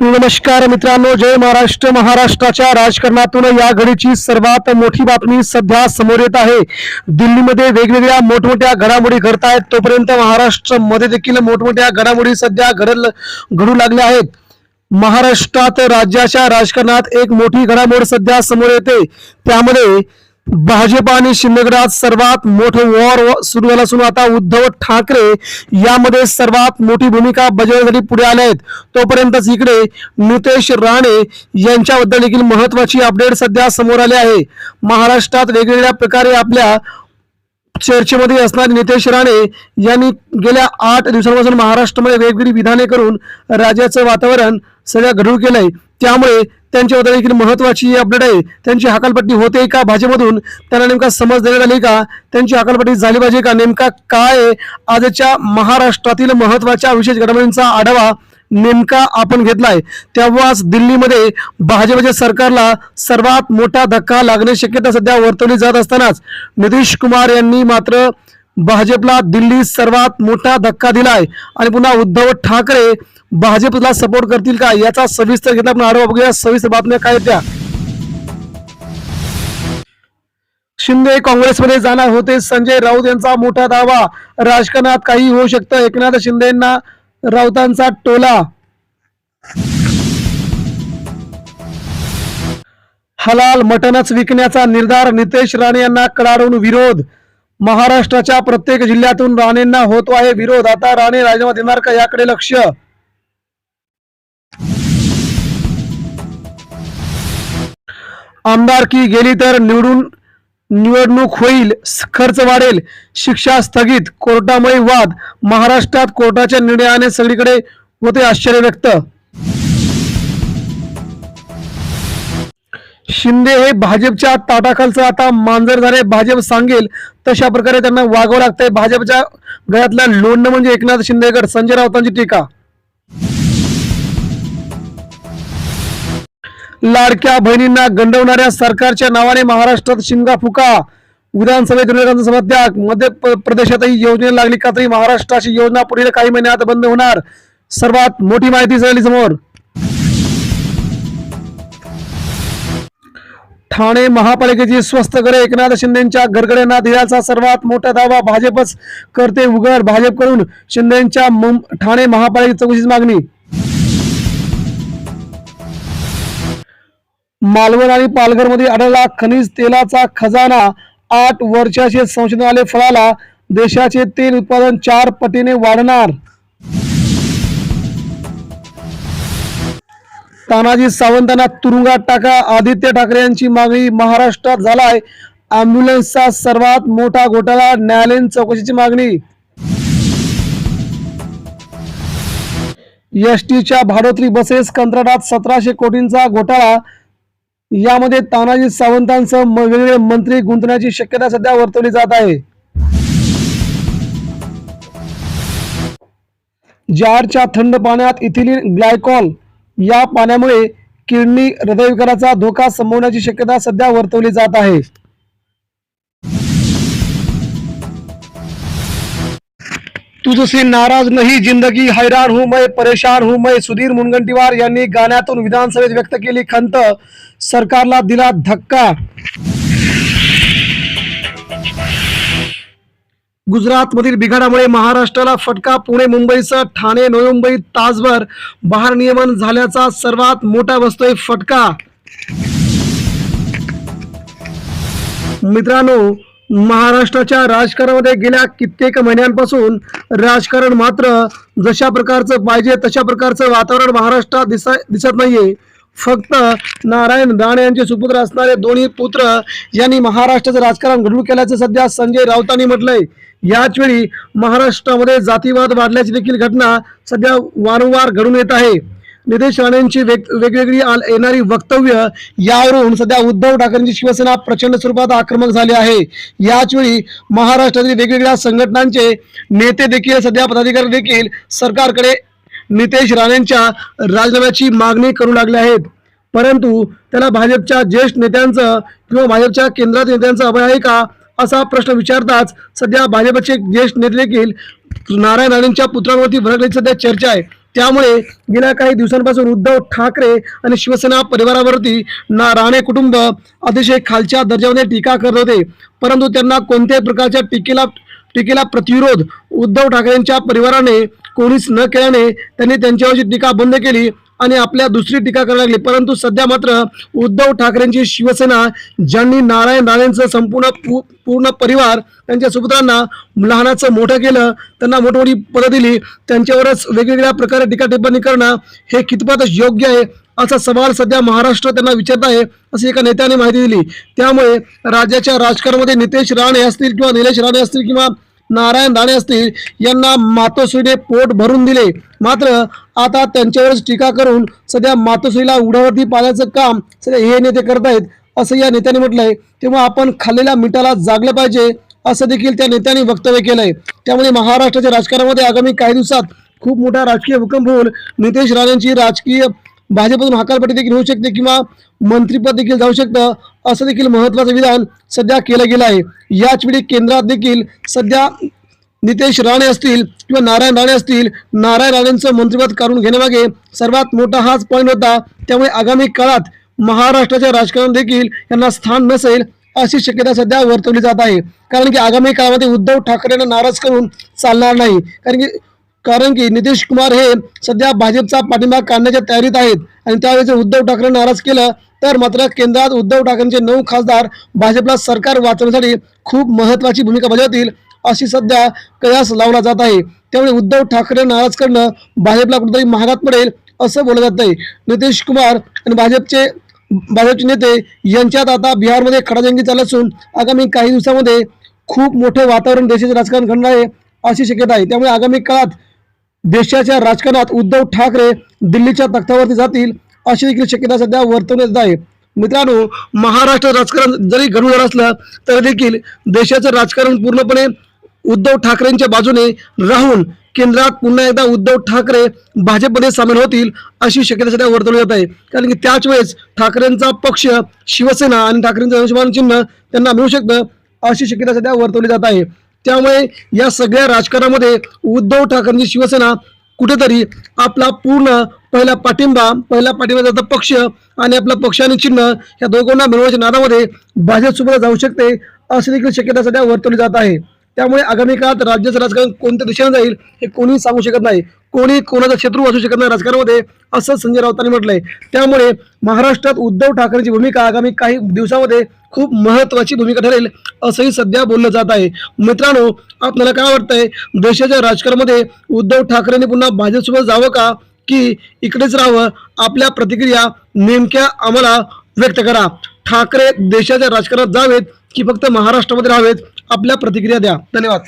नमस्कार मित्रांनो जय महाराष्ट्र महाराष्ट्राच्या राजकारणातून या घडीची सर्वात मोठी बातमी सध्या समोर येत आहे. दिल्लीमध्ये वेगवेगळ्या मोठमोठ्या घडामोडी घडत आहेत. तोपर्यंत महाराष्ट्रामध्ये देखील मोठमोठ्या घडामोडी सध्या घडल घडू लागल्या आहेत. महाराष्ट्रात राज्याच्या राजकारणात एक मोठी घडामोड सध्या समोर येते. त्यामध्ये भाजप आणि शिंदेगडात सर्वात मोठं वॉर सुरू झालं असून आता उद्धव ठाकरे यामध्ये सर्वात मोठी भूमिका बजावण्यासाठी पुढे आले आहेत. तोपर्यंतच इकडे नितेश राणे यांच्याबद्दल देखील महत्वाची अपडेट सध्या समोर आली आहे. महाराष्ट्रात वेगवेगळ्या प्रकारे आपल्या चर्चेमध्ये असणारे नितेश राणे यांनी गेल्या आठ दिवसांपासून महाराष्ट्रामध्ये वेगवेगळी विधाने करून राज्याचं वातावरण सगळ्या घडवून केलंय. त्यामुळे त्यांच्याबद्दल देखील महत्वाची अपडेट आहे. त्यांची हकालपट्टी होते का भाजपमधून? त्यांना नेमका समज देण्यात आली का? त्यांची हकालपट्टी झाली पाहिजे का? नेमका काय आहे? आजच्या महाराष्ट्रातील महत्त्वाच्या विशेष घडामोडींचा आढावा नेमका आपण घेतलाय. तेव्हाच दिल्लीमध्ये भाजपच्या सरकारला सर्वात मोठा धक्का लागण्याची शक्यता सध्या वर्तवली जात असतानाच. नितीश कुमार यांनी मात्र भाजपला दिल्लीत सर्वात मोठा धक्का दिलाय. आणि पुन्हा उद्धव ठाकरे भाजपला सपोर्ट करतील का? याचा सविस्तर घेतला आपण आढावा बघूया. सविस्तर बातम्या काय त्या? शिंदे काँग्रेसमध्ये जाणार होते. संजय राऊत यांचा मोठा दावा. राजकारणात काही होऊ शकतं. एकनाथ शिंदेना राऊतांचा टोला. हलाल मटनच विकण्याचा निर्धार. नितेश राणे यांना कडाडून विरोध. महाराष्ट्राच्या प्रत्येक जिल्ह्यातून राणेंना होतो आहे विरोध. आता राणे राजीनामा देणार का? याकडे लक्ष. आमदारकी गेली तर निवडून निवडणूक होईल खर्च वाढेल. शिक्षा स्थगित कोर्टामुळे वाद. महाराष्ट्रात कोर्टाच्या निर्णयाने सगळीकडे होते आश्चर्य व्यक्त. शिंदे हे भाजपच्या ताटाखालचं आता मांजर झाले. भाजप सांगेल तशा प्रकारे त्यांना वागावं लागतंय. भाजपच्या गळ्यातल्या लोणनं म्हणजे एकनाथ शिंदेगड संजय राऊतांची टीका. लाडक्या बहिणींना गंडवणाऱ्या सरकारच्या नावाने महाराष्ट्रात शिंगा फुका. विधानसभेत विरोधकांचा सभात्याग मध्य प्रदेशातही योजना लागली का तरी महाराष्ट्राची योजना पुढील काही महिन्यात बंद होणार. सर्वात मोठी माहिती झाली समोर. ठाणे महापालिकेची स्वस्त घरे एकनाथ शिंदेच्या गडगड्यांना दिल्याचा सर्वात मोठा दावा भाजपच करते उघड. भाजपकडून शिंदेच्या ठाणे महापालिके चौकशीची मागणी. मालवण आणि पालघरमध्ये आढळला खनिज तेलाचा खजाना आठ वर्षाचे संशोधन फळाला. देशाचे तेल उत्पादन चार पटीने वाढणार. तानाजी सावंतांना तुरुंगात टाका. आदित्य ठाकरे यांची मागणी महाराष्ट्रात झालाय. अँब्युलन्सचा सर्वात मोठा घोटाळा न्यायालयीन चौकशीची मागणी. एसटीच्या भाडोत्री बसेस कंत्राटात सतराशे कोटींचा घोटाळा. यामध्ये तानाजी सावंतांसह वेगवेगळे मंत्री गुंतण्याची शक्यता सध्या वर्तवली जात आहे. जारच्या थंड पाण्यात इथिलीन ग्लायकॉल. या पाण्यामुळे किडनी हृदयविकाराचा धोका संभवण्याची शक्यता सध्या वर्तवली जात आहे. तुझसे नाराज नाही जिंदगी हैराण हूं मैं परेशान हूं मैं सुधीर मुनगंटीवार यांनी गाण्यातून विधानसभेत व्यक्त केली खंत सरकारला दिला धक्का. गुजरातमधील बिघाडामुळे महाराष्ट्राला फटका. पुणे मुंबईसह ठाणे नवी मुंबई तासभर भारनियमन झाल्याचा सर्वात मोठा बसतोय फटका. मित्रांनो महाराष्ट्राच्या राजकारणामध्ये गेल्या कित्येक महिन्यांपासून राजकारण मात्र जशा प्रकारचं पाहिजे तशा प्रकारचं वातावरण महाराष्ट्रात दिसा दिसत नाहीये. फक्त नारायण राणे यांचे सुपुत्र असणारे दोन्ही पुत्र यांनी महाराष्ट्राचं राजकारण घडवून केल्याचं सध्या संजय राऊतांनी म्हटलंय. याच वेळी महाराष्ट्रामध्ये जातीवाद वाढल्याची देखील घटना सध्या वारंवार घडून येत आहे. नितेश राणेंची वेग वेगवेगळी येणारी वक्तव्य यावरून सध्या उद्धव ठाकरेंची शिवसेना प्रचंड स्वरूपात आक्रमक झाली आहे. याच वेळी महाराष्ट्रातील वेगवेगळ्या संघटनांचे नेते देखील सध्या पदाधिकारी देखील सरकारकडे नितेश राणेंच्या राजीनाम्याची मागणी करू लागले आहेत. परंतु त्याला भाजपच्या ज्येष्ठ नेत्यांचं किंवा भाजपच्या केंद्रात नेत्यांचं अभय आहे का? असा प्रश्न विचारताच सध्या भाजपचे ज्येष्ठ नेते देखील नारायण राणेंच्या पुत्रांवरती भरकण्याची सध्या चर्चा आहे. त्यामुळे गेल्या काही दिवसांपासून उद्धव ठाकरे आणि शिवसेना परिवारावरती ना राणे कुटुंब अतिशय खालच्या दर्जामध्ये टीका करत होते. परंतु त्यांना कोणत्याही प्रकारच्या टीकेला टीकेला प्रतिरोध उद्धव ठाकरेंच्या परिवाराने कोणीच न केल्याने त्यांनी त्यांच्यावरची टीका बंद केली. आणि आपल्या दुसरी टीका करायला लागली. परंतु सध्या मात्र उद्धव ठाकरेंची शिवसेना ज्यांनी नारायण राणेंचं संपूर्ण पू- पूर्ण परिवार त्यांच्या सुपुत्रांना लहानाचं मोठं केलं त्यांना मोठमोठी पदं दिली त्यांच्यावरच वेगवेगळ्या प्रकारे टीका टिप्पणी करणं हे कितपत योग्य आहे असा सवाल सध्या महाराष्ट्र त्यांना विचारत आहे अशी एका नेत्याने माहिती दिली. त्यामुळे राज्याच्या राजकारणामध्ये नितेश राणे असतील किंवा निलेश राणे असतील किंवा नारायण राणे असतील यांना मातोश्रीने पोट भरून दिले. मात्र आता त्यांच्यावरच टीका करून सध्या मातोश्रीला उडावरती पाण्याचं काम सध्या हे नेते करत आहेत असं या नेत्याने म्हटलंय. तेव्हा आपण खाल्लेल्या मिठाला जागलं पाहिजे असं देखील त्या नेत्यांनी वक्तव्य केलंय. त्यामुळे महाराष्ट्राच्या राजकारणामध्ये आगामी काही दिवसात खूप मोठा राजकीय भूकंप होऊन नितेश राणेंची राजकीय भाजपमधून हकालपट्टी देखील होऊ शकते किंवा मंत्रीपद देखील जाऊ शकतं असं देखील महत्वाचं विधान सध्या केलं गेलं आहे. याच वेळी केंद्रात देखील सध्या नितेश राणे असतील किंवा नारायण राणे असतील नारायण राणेंचं मंत्रिपद काढून घेण्यामागे सर्वात मोठा हाच पॉईंट होता. त्यामुळे आगामी काळात महाराष्ट्राच्या राजकारणात देखील यांना स्थान नसेल अशी शक्यता सध्या वर्तवली जात आहे. कारण की आगामी काळामध्ये उद्धव ठाकरेंना नाराज करून चालणार नाही. कारण की कारण की नितीश कुमार हे सध्या भाजपचा पाठिंबा काढण्याच्या तयारीत आहेत. आणि त्यावेळी जर उद्धव ठाकरे नाराज केलं तर मात्र केंद्रात उद्धव ठाकरेंचे नऊ खासदार भाजपला सरकार वाचवण्यासाठी खूप महत्वाची भूमिका बजावतील अशी सध्या कयास लावला जात आहे. त्यामुळे उद्धव ठाकरे नाराज करणं भाजपला कुठेतरी महागात पडेल असं बोललं जात आहे नितीश कुमार आणि भाजपचे भाजपचे नेते यांच्यात आता बिहारमध्ये खडाजंगी चालत असून आगामी काही दिवसामध्ये खूप मोठं वातावरण देशाचे राजकारण घडणार आहे अशी शक्यता आहे. त्यामुळे आगामी काळात देशाच्या राजकारणात उद्धव ठाकरे दिल्लीच्या तख्तावरती जातील अशी देखील शक्यता सध्या वर्तवण्यात जात आहे. मित्रांनो महाराष्ट्र राजकारण जरी घडून असलं तरी देखील देशाचं राजकारण पूर्णपणे उद्धव ठाकरेंच्या बाजूने राहून केंद्रात पुन्हा एकदा उद्धव ठाकरे भाजपमध्ये सामील होतील अशी शक्यता सध्या वर्तवली जात आहे. कारण की त्याच वेळेस ठाकरेंचा पक्ष शिवसेना आणि ठाकरेंचं धनुष्यबाण चिन्ह त्यांना मिळू शकतं अशी शक्यता सध्या वर्तवली जात आहे. त्यामुळे या सगळ्या राजकारणामध्ये उद्धव ठाकरेंची शिवसेना कुठेतरी आपला पूर्ण पहिला पाठिंबा पहिला पाठिंबा पक्ष आणि आपला पक्ष आणि चिन्ह या दोघांना मिळवण्याच्या नादामध्ये भाजपसोबत जाऊ शकते अशी देखील शक्यता सध्या वर्तवली जात आहे. त्यामुळे आगामी काळात राज्याचं राजकारण कोणत्या दिशेने जाईल हे कोणी सांगू शकत नाही. कोणी कोणाचा शत्रू असू शकत नाही राजकारणामध्ये असं संजय राऊतांनी म्हटलंय. त्यामुळे महाराष्ट्रात उद्धव ठाकरेंची भूमिका आगामी काही दिवसामध्ये खूप महत्वाची भूमिका ठरेल असंही सध्या बोललं जात आहे. मित्रांनो आपल्याला काय वाटतंय? देशाच्या राजकारणामध्ये उद्धव ठाकरेंनी पुन्हा भाजपसोबत जावं का? की इकडेच राहावं? आपल्या प्रतिक्रिया नेमक्या आम्हाला व्यक्त करा. ठाकरे देशाच्या राजकारणात जावेत की फक्त महाराष्ट्रामध्ये राहावेत? आपल्या प्रतिक्रिया द्या. धन्यवाद.